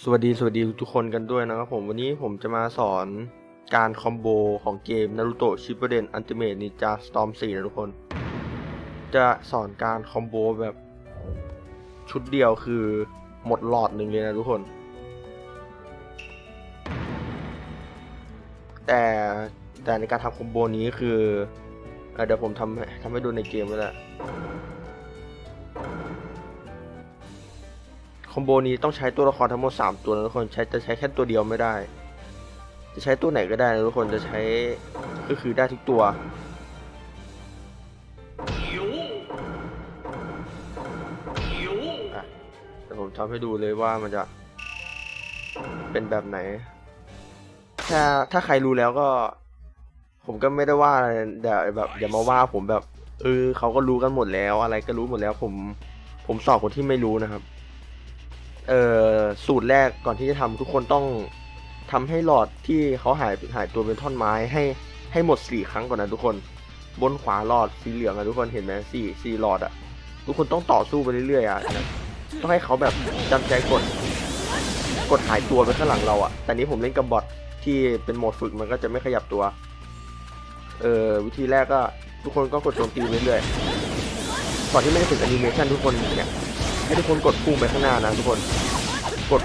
สวัสดีสวัสดีทุกคนกันด้วยนะครับผมวันนี้ผมจะมาสอนการคอมโบของเกม Naruto Shippuden Ultimate Ninja Storm 4 นะทุกคน จะสอนการคอมโบแบบชุดเดียวคือหมดหลอดหนึ่งเลยนะทุกคน แต่แต่ในการทำคอมโบนี้คือเอเดี๋ยวผมทำให้ทำให้ดูในเกมไว้แหละ คอมโบนี้ต้องใช้ตัวละครทั้งหมด3ตัวนะทุกคนใช้จะใช้แค่ตัวเดียวไม่ได้ จะใช้ตัวไหนก็ได้นะทุกคนจะใช้ก็คือได้ทุกตัวอะเดี๋ยวผมทำให้ดูเลยว่ามันจะเป็นแบบไหน ถ้าถ้าใครรู้แล้วก็ ผมก็ไม่ได้ว่าอะไรเดี๋ยวแบบอย่ามาว่าผมแบบเออเขาก็รู้กันหมดแล้วอะไรก็รู้หมดแล้วผมผมสอนคนที่ไม่รู้นะครับ เอ่อสูตรแรกก่อนที่จะทำทุกคนต้องทำให้หลอดที่เขาหายหายตัวเป็นท่อนไม้ให้ให้หมดสี่ครั้งก่อนนะทุกคนบนขวาหลอดสีเหลืองอะทุกคนเห็นไหมสี่สี่หลอดอะทุกคนต้องต่อสู้ไปเรื่อยๆอะนะต้องให้เขาแบบจำใจกด กดหายตัวไปข้างหลังเราอะแต่นี้ผมเล่นกับบอทที่เป็นโหมดฝึกมันก็จะไม่ขยับตัวเออวิธีแรกก็ทุกคนก็กดโจมตีไปเรื่อยๆก่อนที่ไม่ได้ฝึกแอนิเมชันทุกคนเนี่ย ให้ทุกคนกดพุ่งไปข้างหน้านะทุกคน กด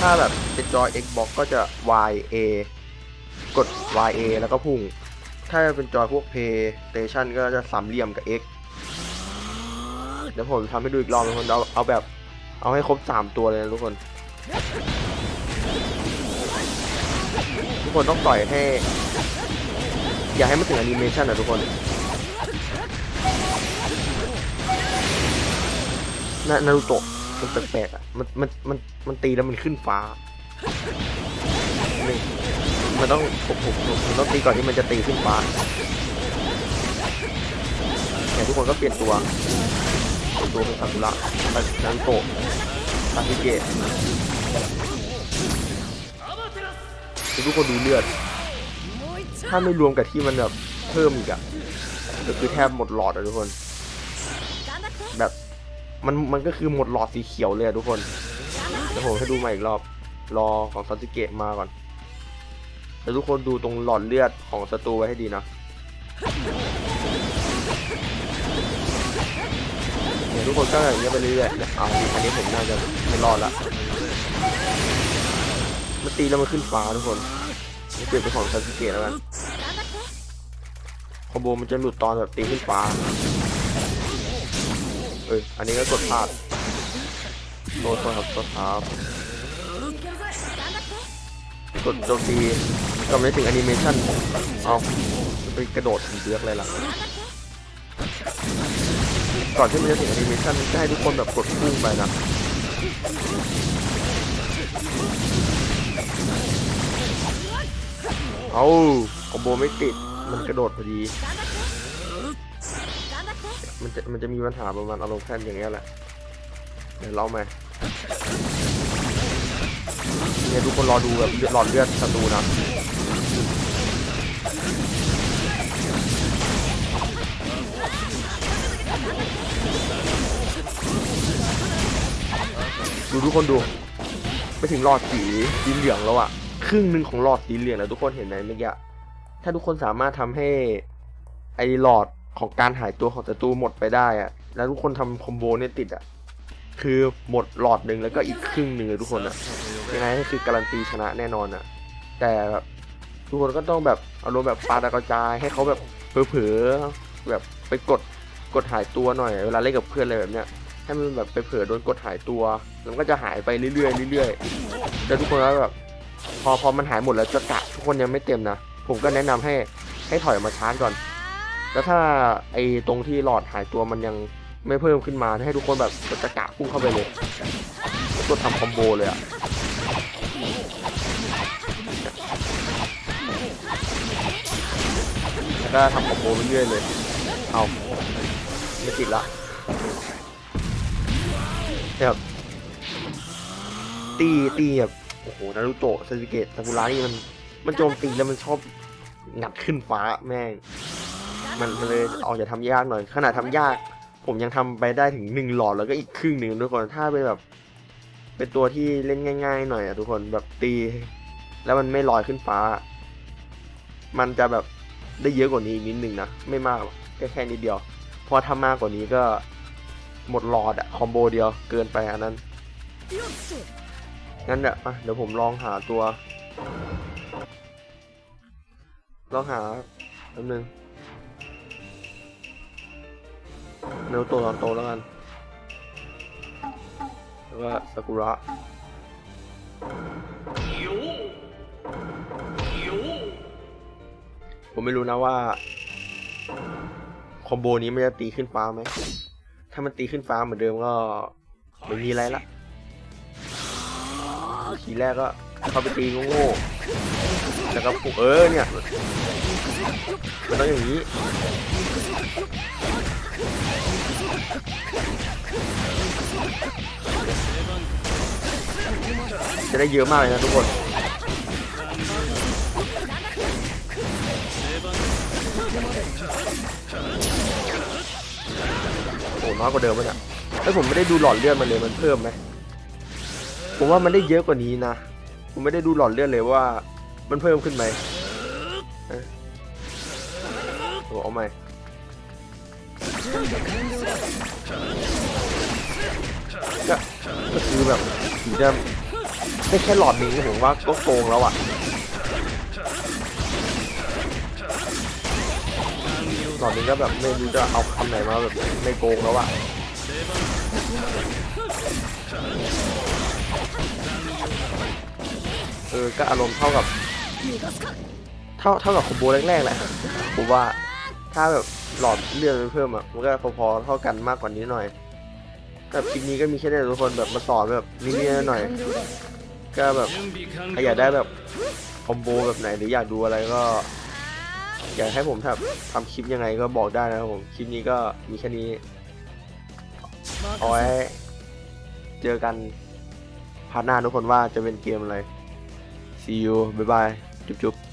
ถ้าแบบเป็นจอย Xbox ก็จะ Y A กด Y A แล้วก็พุ่ง ถ้าเป็นจอยพวก PlayStation ก็จะสามเหลี่ยมกับ X เดี๋ยวผมทำให้ดูอีกรอบทุกคนเอาเอาแบบ เอาให้ครบ 3 ตัวเลยนะทุกคน ทุกคนต้องต่อยให้ อย่าให้มันถึงแอนิเมชันนะทุกคน นานารูโตะมันแปลกๆอะมันมันมันมันตีแล้วมันขึ้นฟ้านี่มันต้องผมผมผมมันต้องตีก่อนที่มันจะตีขึ้นฟ้าเนี่ยทุกคนก็เปลี่ยนตัวเปลี่ยนตัวเป็นซากุระไปนารูโตะซาสึเกะทุกคนดูเลือด ถ้าไม่รวมกับที่มันแบบเพิ่มอีกอะก็คือแทบหมดหลอดอะทุกคน แบบ มันมันก็คือหมดหลอดสีเขียวเลยทุกคนเดี๋ยวผมให้ดูใหม่อีกรอบ รอของซาสึเกะมาก่อนแล้วทุกคนดูตรงหลอดเลือดของศัตรูไว้ให้ดีนะเดี๋ยวทุกคนก็อย่างเงี้ยไปเรื่อยๆเนี่ยเอาอันนี้ผมน่าจะไม่รอดละมันตีแล้วมันขึ้นฟ้าทุกคนนี่เปลี่ยนเป็นของซาสึเกะแล้วกันคอมโบมันจะหลุดตอนแบบตีขึ้นฟ้า อ้ย อันนี้ก็กดพลาดโทษครับโทษครับกดโจมตีก็ไม่ถึงแอนิเมชันเอาไปกระโดดถึงเลือกเลยล่ะก่อนที่มันจะถึงแอนิเมชันจะให้ทุกคนแบบกดพุ่งไปนะเอาคอมโบไม่ติด มันกระโดดพอดี มันจะมันจะมีปัญหาประมาณอารมณ์แค่อย่างเงี้ยแหละ เดี๋ยวเล่ามเนี่ยทุกคนรอดูแบบหลอดเลือดศัตรูนะดูทุกคนดู ไปถึงหลอดสีสีเหลืองแล้วอะครึ่งหนึ่งของหลอดสีเหลืองแล้วทุกคนเห็นไหมเมื่อกี้ถ้าทุกคนสามารถทำให้ไอหลอด ของการหายตัวของศัตรูหมดไปได้อะแล้วทุกคนทำคอมโบเนี่ยติดอะคือหมดหลอดหนึ่งแล้วก็อีกครึ่งหนึ่งทุกคนอะยังไงก็คือการันตีชนะแน่นอนอะแต่แบบทุกคนก็ต้องแบบอารมณ์แบบปาดกระจายให้เขาแบบเผลอๆแบบไปกดกดหายตัวหน่อย เวลาเล่นกับเพื่อนอะไรแบบเนี้ยให้มันแบบไปเผลอโดนกดหายตัวมันก็จะหายไปเรื่อยๆเรื่อยๆแล้วทุกคนก็แบบพอพอมันหายหมดแล้วจะกะทุกคนยังไม่เต็มนะผมก็แนะนำให้ให้ถอยมาชาร์จก่อน แล้วถ้าไอ้ตรงที่หลอดหายตัวมันยังไม่เพิ่มขึ้นมาให้ทุกคนแบบกดตะกะพุ่งเข้าไปเลยตัวทำคอมโบเลยอะแล้วก็ทำคอมโบไปเรื่อยเลย เอาไม่ติดละแบบตีตีแบบโอ้โหนารูโตะซาสึเกะซากุระนี่มัน มันโจมตีแล้วมันชอบงัดขึ้นฟ้าแม่ง มันมันเลยออกจะทำยากหน่อย ขนาดทำยาก ผมยังทำไปได้ถึงหนึ่งหลอดแล้วก็อีกครึ่งหนึ่งทุกคนถ้าเป็นแบบ เป็นตัวที่เล่นง่าย ๆ หน่อยอะทุกคนแบบตี แล้วมันไม่ลอยขึ้นฟ้า มันจะแบบได้เยอะกว่านี้อีกนิดนึงนะไม่มากหรอกแค่แค่นิดเดียวพราะถ้ามากกว่านี้ก็หมดหลอดอะคอมโบเดียวเกินไปอันนั้นงั้นเดี๋ยวอะเดี๋ยวผมลองหาตัว ลองหาแป๊บนึง เนื้อตัวตอนโตแล้วกัน แล้วก็ซากุระผมไม่รู้นะว่า คอมโบนี้มันจะตีขึ้นฟ้าไหม ถ้ามันตีขึ้นฟ้าเหมือนเดิมก็ไม่มีอะไรละ ทีแรกก็เข้าไปตีโง่ๆ แล้วก็ปุ๊บเออเนี่ยมันต้องอย่างนี้จะได้เยอะมากเลยนะทุกคนโอ้น้อยกว่าเดิมมั้ยเนี่ยเอ้ผมไม่ได้ดูหลอดเลือดมันเลยมันเพิ่มไหมผมว่ามันได้เยอะกว่านี้นะ ผมไม่ได้ดูหลอดเลือดเลยว่า มันเพิ่มขึ้นไหมโอ้เอาใหม่ก็ก็คือแบบถึงจะได้แค่หลอดหนึ่งผมว่าก็โกงแล้วอะหลอดหนึงก็แบบไม่รู้จะเอาคำไหนมาแบบไม่โกงแล้วอะเออก็อารมณ์เท่ากับ เท่าเท่ากับคอมโบแรกๆแหละผมว่าถ้าแบบหลอดเลือดเพิ่มอะมันก็พอๆเท่ากันมากกว่านี้หน่อยแบบคลิปนี้ก็มีแค่นี้ทุกคนแบบมาสอนแบบนิดๆหน่อยก็แบบใครอยากได้แบบคอมโบแบบไหนหรืออยากดูอะไรก็ อยากให้ผมทำทำคลิปยังไงก็บอกได้นะครับผมคลิปนี้ก็มีแค่นี้เอาไว้เจอกันพาร์ทหน้าทุกคนว่าจะเป็นเกมอะไร see you บ๊า ยบายจุ๊บๆ